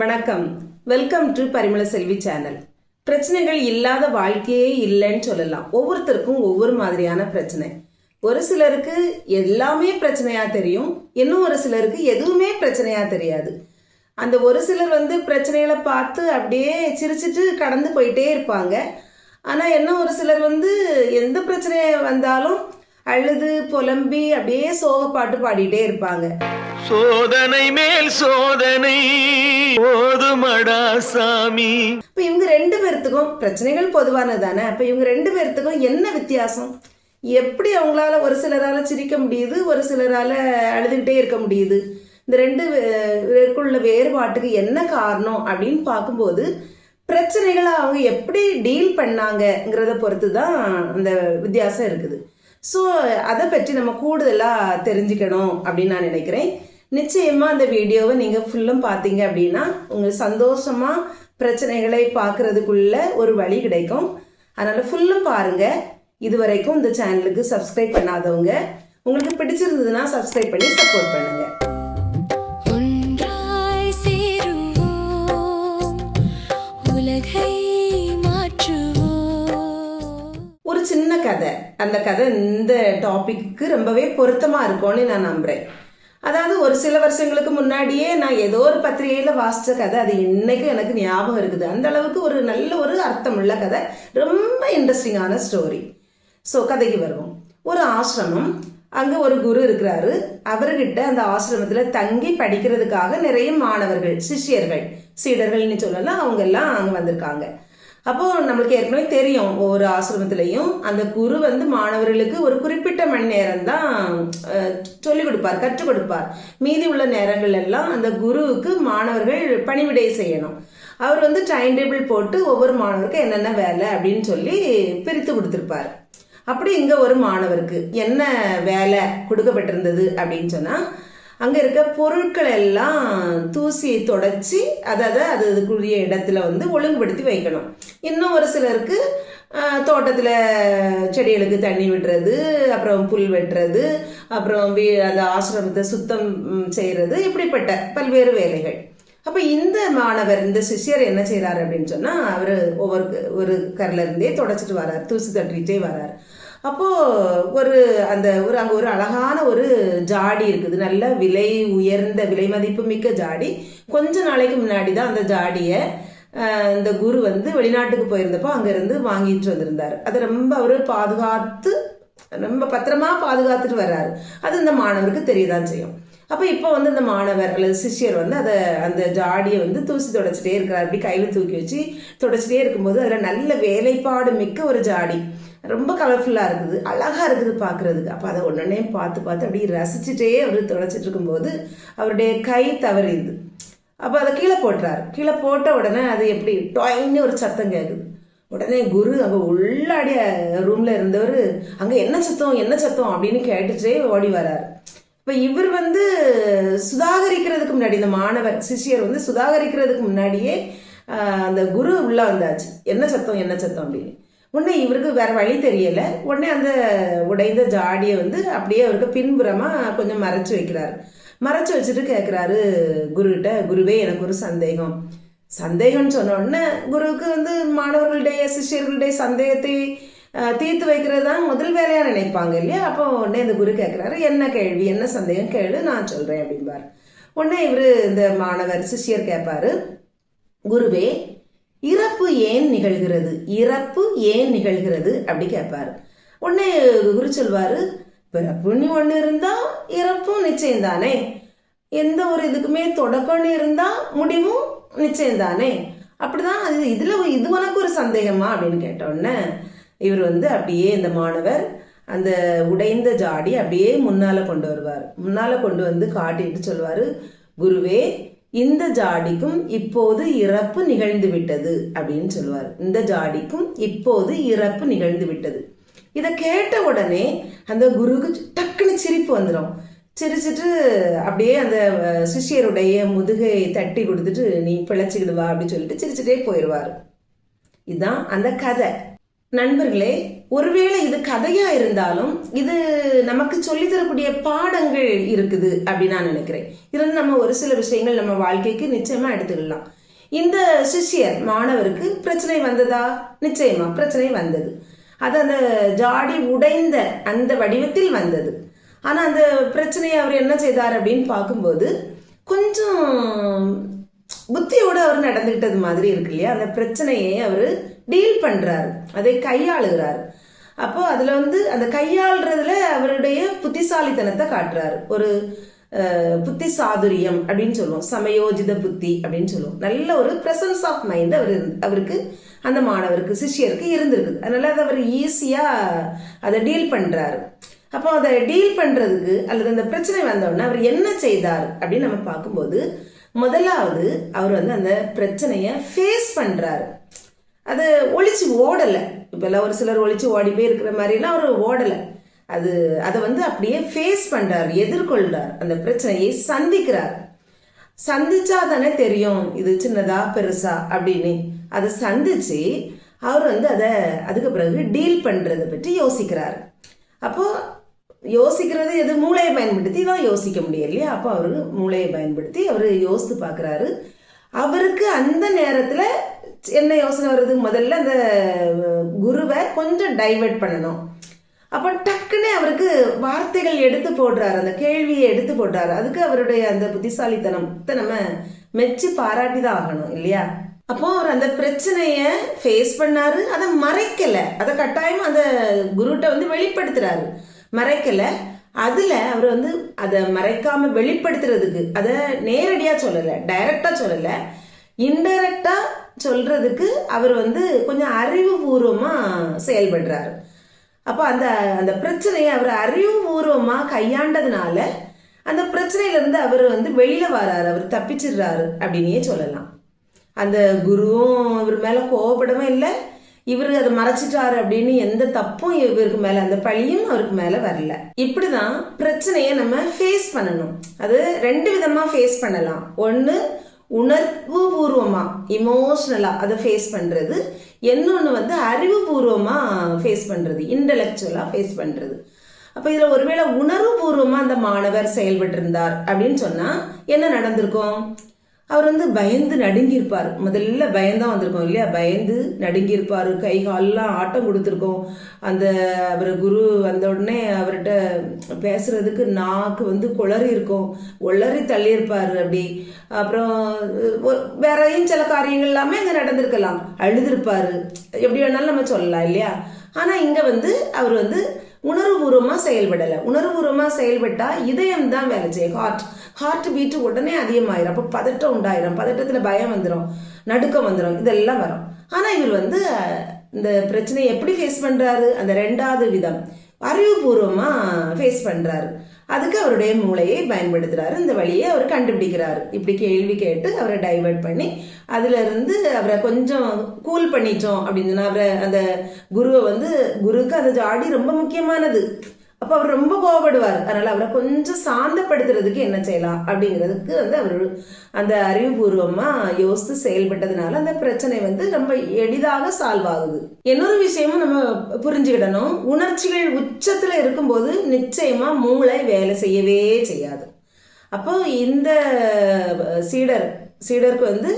வணக்கம். Welcome to Parimala Selvi channel பிரச்சனைகள் இல்லாத வாழ்க்கையே இல்லைன்னு சொல்லலாம். ஒவ்வொருத்தருக்கும் ஒவ்வொரு மாதிரியான பிரச்சனை. ஒரு சிலருக்கு எல்லாமே பிரச்சனையா தெரியும். இன்னும் ஒரு சிலருக்கு எதுவுமே பிரச்சனையா தெரியாது. அந்த ஒரு சிலர் வந்து பிரச்சனைகளை பார்த்து அப்படியே சிரிச்சிட்டு கடந்து போயிட்டே இருப்பாங்க. ஆனால் என்ன ஒரு சிலர் வந்து எந்த பிரச்சனை வந்தாலும் அழுது புலம்பி அப்படியே சோக பாட்டு பாடிட்டே இருப்பாங்க. சோதனை மேல் சோதனை போதுமடா சாமி. இப்போ இவங்க ரெண்டு பேர்த்துக்கும் பிரச்சனைகள் பொதுவானது தானே? அப்போ இவங்க ரெண்டு பேர்த்துக்கும் என்ன வித்தியாசம்? எப்படி அவங்களால ஒரு சிலரால சிரிக்க முடியுது ஒரு சிலரால அழுதுகிட்டே இருக்க முடியுது? இந்த ரெண்டு பேருக்குள்ள வேறுபாட்டுக்கு என்ன காரணம் அப்படின்னு பார்க்கும்போது பிரச்சனைகளை அவங்க எப்படி டீல் பண்ணாங்கங்கிறத பொறுத்து தான் அந்த வித்தியாசம் இருக்குது. ஸோ அதை பற்றி நம்ம கூடுதலாக தெரிஞ்சுக்கணும் அப்படின்னு நான் நினைக்கிறேன். நிச்சயமாக அந்த வீடியோவை நீங்கள் ஃபுல்லும் பார்த்தீங்க அப்படின்னா உங்களுக்கு சந்தோஷமாக பிரச்சனைகளை பார்க்குறதுக்குள்ள ஒரு வழி கிடைக்கும். அதனால் ஃபுல்லும் பாருங்கள் இது வரைக்கும் இந்த சேனலுக்கு சப்ஸ்கிரைப் பண்ணாதவங்க உங்களுக்கு பிடிச்சிருந்ததுன்னா சப்ஸ்கிரைப் பண்ணி சப்போர்ட் பண்ணுங்கள் சின்ன கதை. அந்த கதை இந்த டாபிக்கு ரொம்பவே பொருத்தமா இருக்கும்னு நான் நம்புறேன். அதாவது ஒரு சில வருஷங்களுக்கு முன்னாடியே நான் ஏதோ ஒரு பத்திரிகையில வாசிச்ச கதை. அது இன்னைக்கும் எனக்கு ஞாபகம் இருக்குது. அந்த அளவுக்கு ஒரு நல்ல ஒரு அர்த்தம் உள்ள கதை. ரொம்ப இன்ட்ரெஸ்டிங்கான ஸ்டோரி ஸோ கதைக்கு வருவோம். ஒரு ஆசிரமம். அங்க ஒரு குரு இருக்கிறாரு. அவர்கிட்ட அந்த ஆசிரமத்துல தங்கி படிக்கிறதுக்காக நிறைய மாணவர்கள் சிஷ்யர்கள் சீடர்கள்னு சொல்லலாம். அவங்க எல்லாம் அங்க வந்திருக்காங்க. அப்போ நம்மளுக்கு ஏற்கனவே தெரியும் ஒவ்வொரு ஆசிரமத்திலையும் அந்த குரு வந்து மாணவர்களுக்கு ஒரு குறிப்பிட்ட மணி நேரம் தான் சொல்லிக் கொடுப்பார் கற்றுக் கொடுப்பார். மீதி உள்ள நேரங்கள் எல்லாம் அந்த குருவுக்கு மாணவர்கள் பணிவிடை செய்யணும். அவர் வந்து டைம் டேபிள் போட்டு ஒவ்வொரு மாணவருக்கும் என்னென்ன வேலை அப்படின்னு சொல்லி பிரித்து கொடுத்துருப்பார். அப்படி இங்க ஒரு மாணவருக்கு என்ன வேலை கொடுக்கப்பட்டிருந்தது அப்படின்னு சொன்னா அங்கே இருக்க பொருட்கள் எல்லாம் தூசியை தொடச்சி அதாவது அது அதுக்குரிய இடத்துல வந்து ஒழுங்குபடுத்தி வைக்கணும். இன்னும் ஒரு சிலருக்கு தோட்டத்தில் செடிகளுக்கு தண்ணி விடுறது அப்புறம் புல் வெட்டுறது அப்புறம் வீ- அந்த ஆசிரமத்தை சுத்தம் செய்கிறது இப்படிப்பட்ட பல்வேறு வேலைகள். அப்போ இந்த மாணவர் இந்த சிஷ்யர் என்ன செய்கிறார் அப்படின்னு சொன்னால் அவர் ஒவ்வொரு ஒரு கரில் இருந்தே தொடச்சிட்டு வரார் தூசி தட்டிகிட்டே வரார். அப்போது ஒரு அந்த ஒரு அங்கே ஒரு அழகான ஒரு ஜாடி இருக்குது. நல்ல விலை உயர்ந்த விலை மதிப்பு மிக்க ஜாடி. கொஞ்ச நாளைக்கு முன்னாடி தான் அந்த ஜாடியை இந்த குரு வந்து வெளிநாட்டுக்கு போயிருந்தப்போ அங்கேருந்து வாங்கிட்டு வந்திருந்தார். அதை ரொம்ப அவர் பாதுகாத்து ரொம்ப பத்திரமா பாதுகாத்துட்டு வர்றாரு. அது இந்த மாணவருக்கு தெரியதான் செய்யும். அப்போ இப்போ வந்து இந்த மாணவர் அல்லது சிஷ்யர் வந்து அதை அந்த ஜாடியை வந்து தூசி தொடச்சிட்டே இருக்கிறார். அப்படி கையில் தூக்கி வச்சு தொடச்சிட்டே இருக்கும்போது அதில் நல்ல வேலைப்பாடு மிக்க ஒரு ஜாடி. ரொம்ப கலர்ஃபுல்லாக இருக்குது. அழகாக இருக்குது பார்க்குறதுக்கு அப்போ அதை உடனே பார்த்து பார்த்து அப்படியே ரசிச்சுட்டே அவர் தொலைச்சிட்டு இருக்கும்போது அவருடைய கை தவறிது அப்போ அதை கீழே போட்டுறாரு. கீழே போட்ட உடனே அது எப்படி டொயின்னு ஒரு சத்தம் கேட்குது உடனே குரு அங்கே உள்ளாடிய ரூமில் இருந்தவர் அங்கே என்ன சத்தம்? என்ன சத்தம்? அப்படின்னு கேட்டுட்டே ஓடி வராரு. இப்போ இவர் வந்து சுதாகரிக்கிறதுக்கு முன்னாடி இந்த மாணவர் சிஷ்யர் வந்து சுதாகரிக்கிறதுக்கு முன்னாடியே அந்த குரு உள்ளே வந்தாச்சு. என்ன சத்தம்? என்ன சத்தம்? அப்படின்னு. உடனே இவருக்கு வேற வழி தெரியல. உடனே அந்த உடைந்த ஜாடியை வந்து அப்படியே அவருக்கு பின்புறமாக கொஞ்சம் மறைச்சு வைக்கிறாரு. மறைச்சு வச்சுட்டு கேட்குறாரு குருகிட்ட குருவே எனக்கு ஒரு சந்தேகம். சந்தேகம்னு சொன்ன உடனே குருவுக்கு வந்து மாணவர்களுடைய சிஷ்யர்களுடைய சந்தேகத்தை தீர்த்து வைக்கிறது தான் முதல் வேலையாக நினைப்பாங்க இல்லையா? அப்போ உடனே இந்த குரு கேட்குறாரு என்ன கேள்வி? என்ன சந்தேகம்? கேளு நான் சொல்கிறேன் அப்படிம்பாரு. உடனே இவரு இந்த மாணவர் சிஷ்யர் கேட்பாரு குருவே இறப்பு ஏன் நிகழ்கிறது? இறப்பு ஏன் நிகழ்கிறது? அப்படி கேட்பாரு. உடனே குரு சொல்வாரு பிறப்புன்னு ஒன்று இருந்தா இறப்பும் நிச்சயம் தானே? எந்த ஒரு இதுக்குமே தொடக்கம்னு இருந்தா முடிவும் நிச்சயம் தானே? அப்படிதான் அது இதுல இது உனக்கு ஒரு சந்தேகமா? அப்படின்னு கேட்டோடனே இவர் வந்து அப்படியே இந்த மாணவர் அந்த உடைந்த ஜாடி அப்படியே முன்னால கொண்டு வருவார். முன்னால கொண்டு வந்து காட்டிட்டு சொல்வாரு குருவே இந்த ஜாடிக்கும் இப்போது இறப்பு நிகழ்ந்து விட்டது அப்படின்னு சொல்லுவார். இந்த ஜாடிக்கும் இப்போது இறப்பு நிகழ்ந்து விட்டது. இதை கேட்ட உடனே அந்த குருவுக்கு டக்குன்னு சிரிப்பு வந்துடும் சிரிச்சிட்டு அப்படியே அந்த சிஷியருடைய சிஷ்யருடைய முதுகை தட்டி கொடுத்துட்டு நீ பிழைச்சிக்கிடுவா அப்படின்னு சொல்லிட்டு சிரிச்சுட்டே போயிடுவார் இதுதான் அந்த கதை. நண்பர்களே ஒருவேளை இது கதையா இருந்தாலும் இது நமக்கு சொல்லித் தரக்கூடிய பாடங்கள் இருக்குது அப்படின்னு நான் நினைக்கிறேன். இருந்து நம்ம ஒரு சில விஷயங்கள் நம்ம வாழ்க்கைக்கு நிச்சயமா எடுத்துக்கலாம். இந்த சிஷ்யர் மாணவருக்கு பிரச்சனை வந்ததா? நிச்சயமா பிரச்சனை வந்தது. அது அந்த ஜாடி உடைந்த அந்த வடிவத்தில் வந்தது. ஆனா அந்த பிரச்சனையை அவர் என்ன செய்தார் அப்படின்னு பார்க்கும்போது கொஞ்சம் புத்தியோடு அவர் நடந்துகிட்டது மாதிரி இருக்கு இல்லையா? அந்த பிரச்சனையை அவர் டீல் பண்றாரு. அதை கையாளுகிறார். அப்போ அதுல வந்து அந்த கையாளுறதுல அவருடைய புத்திசாலித்தனத்தை காட்டுறாரு. ஒரு புத்தி சாதுரியம் அப்படின்னு சொல்லுவோம். சமயோஜித புத்தி அப்படின்னு சொல்லுவோம். நல்ல ஒரு பிரசன்ஸ் ஆஃப் மைண்ட் அவர் அவருக்கு அந்த மாணவருக்கு சிஷ்யருக்கு இருந்திருக்குது. அதனால அதை அவர் ஈஸியா அதை டீல் பண்றாரு. அப்போ அதை டீல் பண்றதுக்கு அல்லது அந்த பிரச்சனை வந்தோடனே அவர் என்ன செய்தார் அப்படின்னு நம்ம பார்க்கும்போது முதலாவது அவர் வந்து அந்த பிரச்சனையை ஃபேஸ் பண்றாரு. அது ஒழிச்சு ஓடலை. இப்போல்லாம் ஒரு சிலர் ஒழிச்சு ஓடி போய் இருக்கிற மாதிரிலாம் அவர் ஓடலை. அது அதை வந்து அப்படியே ஃபேஸ் பண்ணுறார் எதிர்கொள்கிறார் அந்த பிரச்சனையை சந்திக்கிறார். சந்திச்சா தானே தெரியும் இது சின்னதா பெருசா அப்படின்னு. அதை சந்திச்சு அவர் வந்து அதை அதுக்கு பிறகு டீல் பண்ணுறதை பற்றி யோசிக்கிறார். அப்போ யோசிக்கிறது எது? மூளையை பயன்படுத்தி தான் யோசிக்க முடியும் இல்லையா? அப்போ அவர் மூளையை பயன்படுத்தி அவர் யோசித்து பார்க்குறாரு. அவருக்கு அந்த நேரத்தில் என்ன யோசனை வருது? முதல்ல அந்த குருவை கொஞ்சம் டைவர்ட் பண்ணணும். அப்போ டக்குன்னு அவருக்கு வார்த்தைகள் எடுத்து போடுறாரு. அந்த கேள்வியை எடுத்து போடுறாரு. அதுக்கு அவருடைய அந்த புத்திசாலித்தனத்தை நம்ம மெச்சு பாராட்டி தான் ஆகணும் இல்லையா? அப்போ அவர் அந்த பிரச்சனைய ஃபேஸ் பண்ணாரு. அதை மறைக்கல. அதை கட்டாயம் அந்த குருட்ட வந்து வெளிப்படுத்துறாரு. மறைக்கல. அதுல அவர் வந்து அதை மறைக்காம வெளிப்படுத்துறதுக்கு அதை நேரடியா சொல்லல டைரக்டா சொல்லல. இன்டைரக்டா சொல்றதுக்கு அவர் வந்து கொஞ்சம் அறிவுபூர்வமா செயல்படுறாரு. அப்போ அந்த அந்த பிரச்சனையை அவர் அறிவுபூர்வமா கையாண்டதுனால அந்த பிரச்சனையில இருந்து அவர் வந்து வெளியில வராரு அவர் தப்பிச்சிடுறாரு அப்படின்னே சொல்லலாம். அந்த குருவும் இவர் மேல கோவப்படவும் இல்லை. இவர் அதை மறைச்சிட்டாரு அப்படின்னு எந்த தப்பும் இவருக்கு மேல அந்த பழியும் அவருக்கு மேல வரல. இப்படிதான் பிரச்சனையை நம்ம ஃபேஸ் பண்ணணும். அது ரெண்டு விதமா ஃபேஸ் பண்ணலாம். ஒன்று உணர்வு பூர்வமாக இமோஷ்னலாக அதை ஃபேஸ் பண்ணுறது இன்னொன்று வந்து அறிவுபூர்வமாக ஃபேஸ் பண்ணுறது இன்டலெக்சுவலாக ஃபேஸ் பண்ணுறது அப்போ இதில் ஒருவேளை உணர்வுபூர்வமாக அந்த மாணவர் செயல்பட்டு இருந்தார் அப்படின்னு சொன்னால் என்ன நடந்திருக்கும்? அவர் வந்து பயந்து நடுங்கியிருப்பார். முதல்ல பயந்தான் வந்திருக்கோம் இல்லையா? பயந்து நடுங்கியிருப்பார். கை கால்லாம் ஆட்டம் கொடுத்துருக்கோம். அந்த அவர் குரு வந்த உடனே அவர்கிட்ட பேசுறதுக்கு நாக்கு வந்து குளறி இருக்கும். உளறி தள்ளியிருப்பார் அப்படி. அப்புறம் வேறையும் சில காரியங்கள் எல்லாமே அங்கே நடந்திருக்கலாம். அழுதுருப்பாரு. எப்படி வேணாலும் நம்ம சொல்லலாம் இல்லையா? ஆனால் இங்கே வந்து அவர் வந்து உணர்வுபூர்வமாக செயல்படலை. உணர்வுபூர்வமாக செயல்பட்டால் இதயம் தான் வேலை செய்யும். ஹார்ட் ஹார்ட் பீட்டு உடனே அதிகமாயிரும். அப்போ பதட்டம் உண்டாயிரும். பதட்டத்தில் பயம் வந்துடும் நடுக்கம் வந்துடும் இதெல்லாம் வரும். ஆனால் இவர் வந்து இந்த பிரச்சனையை எப்படி ஃபேஸ் பண்ணுறாரு அந்த ரெண்டாவது விதம். அறிவுபூர்வமாக ஃபேஸ் பண்ணுறாரு அதுக்கு அவருடைய மூளையை பயன்படுத்துகிறாரு இந்த வழியை அவர் கண்டுபிடிக்கிறாரு. இப்படி கேள்வி கேட்டு அவரை டைவர்ட் பண்ணி அதிலிருந்து அவரை கொஞ்சம் கூல் பண்ணிட்டோம் அப்படின்னு சொன்னால் அவரை அந்த குருவை வந்து குருக்கு அந்த ஜாடி ரொம்ப முக்கியமானது. அப்போ அவர் ரொம்ப கோவப்படுவார். அதனால அவரை கொஞ்சம் சாந்தப்படுத்துறதுக்கு என்ன செய்யலாம் அப்படிங்கிறதுக்கு வந்து அவர் அந்த அறிவுபூர்வமா யோசித்து செயல்பட்டதுனால அந்த பிரச்சனை வந்து ரொம்ப எளிதாக சால்வ் ஆகுது. இன்னொரு விஷயமும் நம்ம புரிஞ்சுக்கிடணும். உணர்ச்சிகள் உச்சத்துல இருக்கும்போது நிச்சயமா மூளை வேலை செய்யவே செய்யாது. அப்போ இந்த சீடர் சீடருக்கு வந்து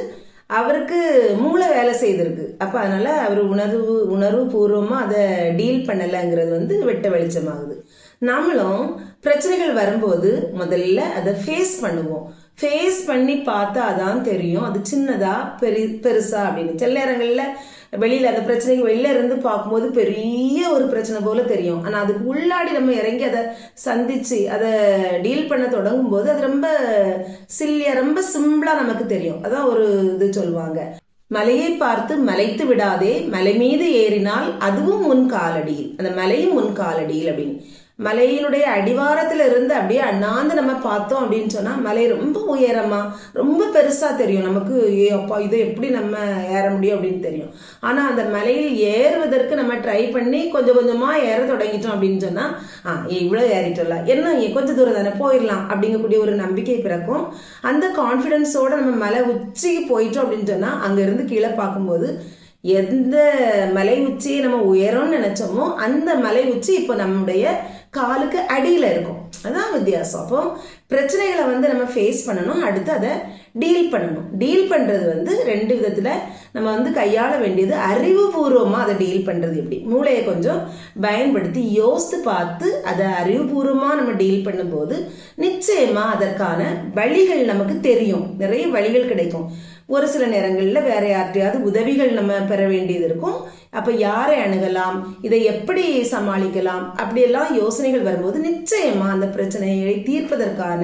அவருக்கு மூளை வேலை செய்திருக்கு. அப்போ அதனால அவர் உணர்வு உணர்வு பூர்வமாக அதை டீல் பண்ணலைங்கிறது வந்து வெட்ட வெளிச்சமாகுது. நம்மளும் பிரச்சனைகள் வரும்போது முதல்ல அதை ஃபேஸ் பண்ணுவோம். ஃபேஸ் பண்ணி பார்த்தா அதான் தெரியும். அது சின்னதா பெரி பெருசா அப்படின்னு. சில நேரங்களில் வெளியில் அந்த பிரச்சனைக்கு வெளியில இருந்து பார்க்கும்போது பெரிய ஒரு பிரச்சனை போல தெரியும். ஆனால் அதுக்கு உள்ளாடி நம்ம இறங்கி அதை சந்திச்சு அதை டீல் பண்ண தொடங்கும் போது அது ரொம்ப சில்லியா ரொம்ப சிம்பிளா நமக்கு தெரியும். அதான் ஒரு இது சொல்லுவாங்க. மலையை பார்த்து மலைத்து விடாதே. மலை மீது ஏறினால் அதுவும் முன் காலடியில். அந்த மலையும் முன் காலடியில் அப்படின்னு. மலையினுடைய அடிவாரத்துல இருந்து அப்படியே அண்ணாந்து நம்ம பார்த்தோம் அப்படின்னு சொன்னா மலை ரொம்ப உயரமா ரொம்ப பெருசா தெரியும். நமக்கு ஏ அப்பா இதை எப்படி நம்ம ஏற முடியும்? அப்படின்னு தெரியும். ஆனா அந்த மலையில் ஏறுவதற்கு நம்ம ட்ரை பண்ணி கொஞ்சம் கொஞ்சமா ஏற தொடங்கிட்டோம் அப்படின்னு சொன்னா ஆ இவ்வளவு ஏறிட்டோம்ல. என்ன கொஞ்சம் தூரம் தானே போயிடலாம் அப்படிங்கக்கூடிய ஒரு நம்பிக்கை பிறக்கும். அந்த கான்ஃபிடென்ஸோட நம்ம மலை உச்சிக்கு போயிட்டோம் அப்படின்னு சொன்னா அங்க இருந்து கீழே பார்க்கும்போது எந்த மலை உச்சியை நம்ம உயரம்னு நினைச்சோமோ அந்த மலை உச்சி இப்போ நம்முடைய காலுக்கு அடியில் இருக்கும். அதான் வித்தியாசம். அப்போ பிரச்சனைகளை வந்து நம்ம ஃபேஸ் பண்ணணும். அடுத்து அதை டீல் பண்ணணும். டீல் பண்ணுறது வந்து ரெண்டு விதத்தில் நம்ம வந்து கையாள வேண்டியது அறிவுபூர்வமாக அதை டீல் பண்ணுறது எப்படி? மூளையை கொஞ்சம் பயன்படுத்தி யோசித்து பார்த்து அதை அறிவுபூர்வமாக நம்ம டீல் பண்ணும்போது நிச்சயமாக அதற்கான வழிகள் நமக்கு தெரியும். நிறைய வழிகள் கிடைக்கும். ஒரு சில நேரங்களில் வேற யார்கிட்டையாவது உதவிகள் நம்ம பெற வேண்டியது இருக்கும். அப்போ யாரை அணுகலாம்? இதை எப்படி சமாளிக்கலாம்? அப்படியெல்லாம் யோசனைகள் வரும்போது நிச்சயமாக அந்த பிரச்சனையை தீர்ப்பதற்கான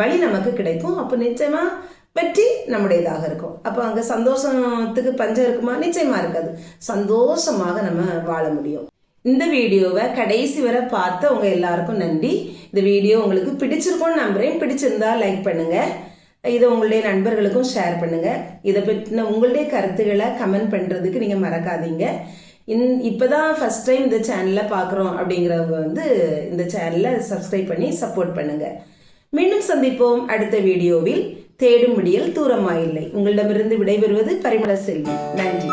வழி நமக்கு கிடைக்கும். அப்போ நிச்சயமாக வெற்றி நம்முடையதாக இருக்கும். அப்போ அங்கே சந்தோஷத்துக்கு பஞ்சம் இருக்குமா? நிச்சயமாக இருக்காது. சந்தோஷமாக நம்ம வாழ முடியும். இந்த வீடியோவை கடைசி வரை பார்த்த உங்கள் எல்லாருக்கும் நன்றி. இந்த வீடியோ உங்களுக்கு பிடிச்சிருக்கும்னு நம்புறேன். பிடிச்சிருந்தா லைக் பண்ணுங்கள் இதை உங்களுடைய நண்பர்களுக்கும் ஷேர் பண்ணுங்க. இதை பற்றின உங்களுடைய கருத்துக்களை கமெண்ட் பண்ணுறதுக்கு நீங்கள் மறக்காதீங்க. இன் இப்போதான் ஃபஸ்ட் டைம் இந்த சேனலில் பார்க்குறோம் அப்படிங்கிறவங்க வந்து இந்த சேனலை சப்ஸ்கிரைப் பண்ணி சப்போர்ட் பண்ணுங்க. மீண்டும் சந்திப்போம் அடுத்த வீடியோவில் தேடும் விடியல் தூரமாயில்லை. உங்களிடமிருந்து விடைபெறுவது பரிமள செல்வி. நன்றி.